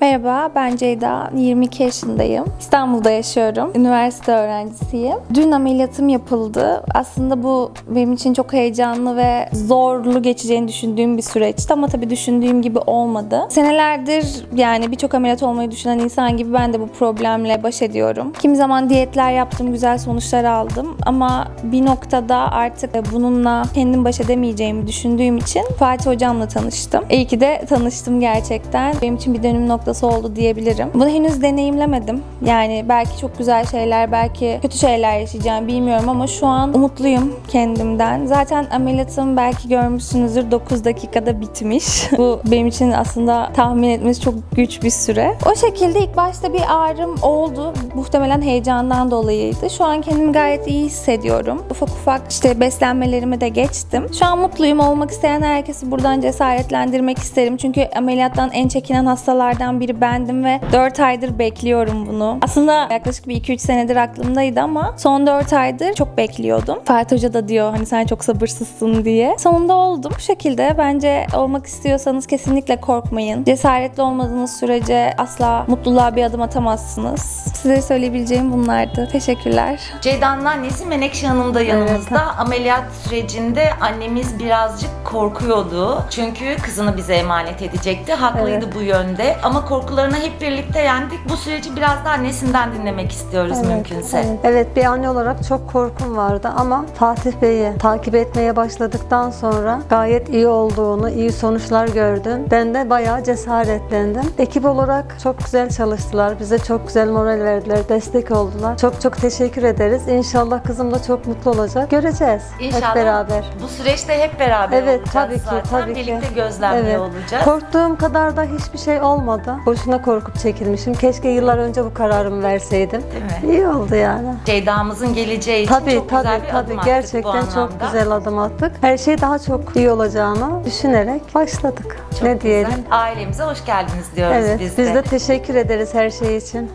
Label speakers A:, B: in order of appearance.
A: Merhaba, ben Ceyda. 22 yaşındayım. İstanbul'da yaşıyorum. Üniversite öğrencisiyim. Dün ameliyatım yapıldı. Aslında bu benim için çok heyecanlı ve zorlu geçeceğini düşündüğüm bir süreçti ama tabii düşündüğüm gibi olmadı. Senelerdir yani birçok ameliyat olmayı düşünen insan gibi ben de bu problemle baş ediyorum. Kimi zaman diyetler yaptım, güzel sonuçlar aldım ama bir noktada artık bununla kendim baş edemeyeceğimi düşündüğüm için Fatih Hocam'la tanıştım. İyi ki de tanıştım gerçekten. Benim için bir dönüm noktası oldu diyebilirim. Bunu henüz deneyimlemedim. Yani belki çok güzel şeyler, belki kötü şeyler yaşayacağım bilmiyorum ama şu an umutluyum kendimden. Zaten ameliyatım belki görmüşsünüzdür 9 dakikada bitmiş. Bu benim için aslında tahmin etmesi çok güç bir süre. O şekilde ilk başta bir ağrım oldu. Muhtemelen heyecandan dolayıydı. Şu an kendimi gayet iyi hissediyorum. Ufak ufak işte beslenmelerimi de geçtim. Şu an mutluyum. Olmak isteyen herkesi buradan cesaretlendirmek isterim. Çünkü ameliyattan en çekinen hastalardan biri bendim ve 4 aydır bekliyorum bunu. Aslında yaklaşık bir 2-3 senedir aklımdaydı ama son 4 aydır çok bekliyordum. Fatih Hoca da diyor hani sen çok sabırsızsın diye. Sonunda oldum. Bu şekilde bence olmak istiyorsanız kesinlikle korkmayın. Cesaretli olmadığınız sürece asla mutluluğa bir adım atamazsınız. Size söyleyebileceğim bunlardı. Teşekkürler.
B: Ceyda'nın annesi Menekşe Hanım da yanımızda. Ameliyat sürecinde annemiz birazcık korkuyordu. Çünkü kızını bize emanet edecekti. Haklıydı bu yönde. Ama korkularını hep birlikte yendik. Bu süreci biraz da annesinden dinlemek istiyoruz mümkünse.
C: Evet. Evet bir anne olarak çok korkum vardı ama Fatih Bey'i takip etmeye başladıktan sonra gayet iyi olduğunu, iyi sonuçlar gördüm. Ben de bayağı cesaretlendim. Ekip olarak çok güzel çalıştılar. Bize çok güzel moral verdiler, destek oldular. Çok çok teşekkür ederiz. İnşallah kızım da çok mutlu olacak. Göreceğiz
B: İnşallah
C: hep beraber.
B: bu süreçte hep beraber
C: Evet
B: olacağız
C: tabii ki
B: zaten.
C: tabii ki.
B: Birlikte gözlemliyor
C: Evet.
B: olacağız.
C: Korktuğum kadar da hiçbir şey olmadı. Boşuna korkup çekilmişim. Keşke yıllar önce bu kararımı verseydim.
B: Değil mi?
C: İyi oldu yani.
B: Ceyda'mızın geleceği için
C: Tabii
B: çok
C: tabii
B: güzel bir
C: tabii
B: adım attık bu
C: gerçekten çok
B: anlamda.
C: güzel adım attık. Her şey daha çok iyi olacağını düşünerek başladık.
B: Çok
C: ne
B: güzel.
C: diyelim?
B: Ailemize hoş geldiniz diyoruz
C: Evet
B: biz
C: biz
B: de.
C: de teşekkür ederiz her şey için.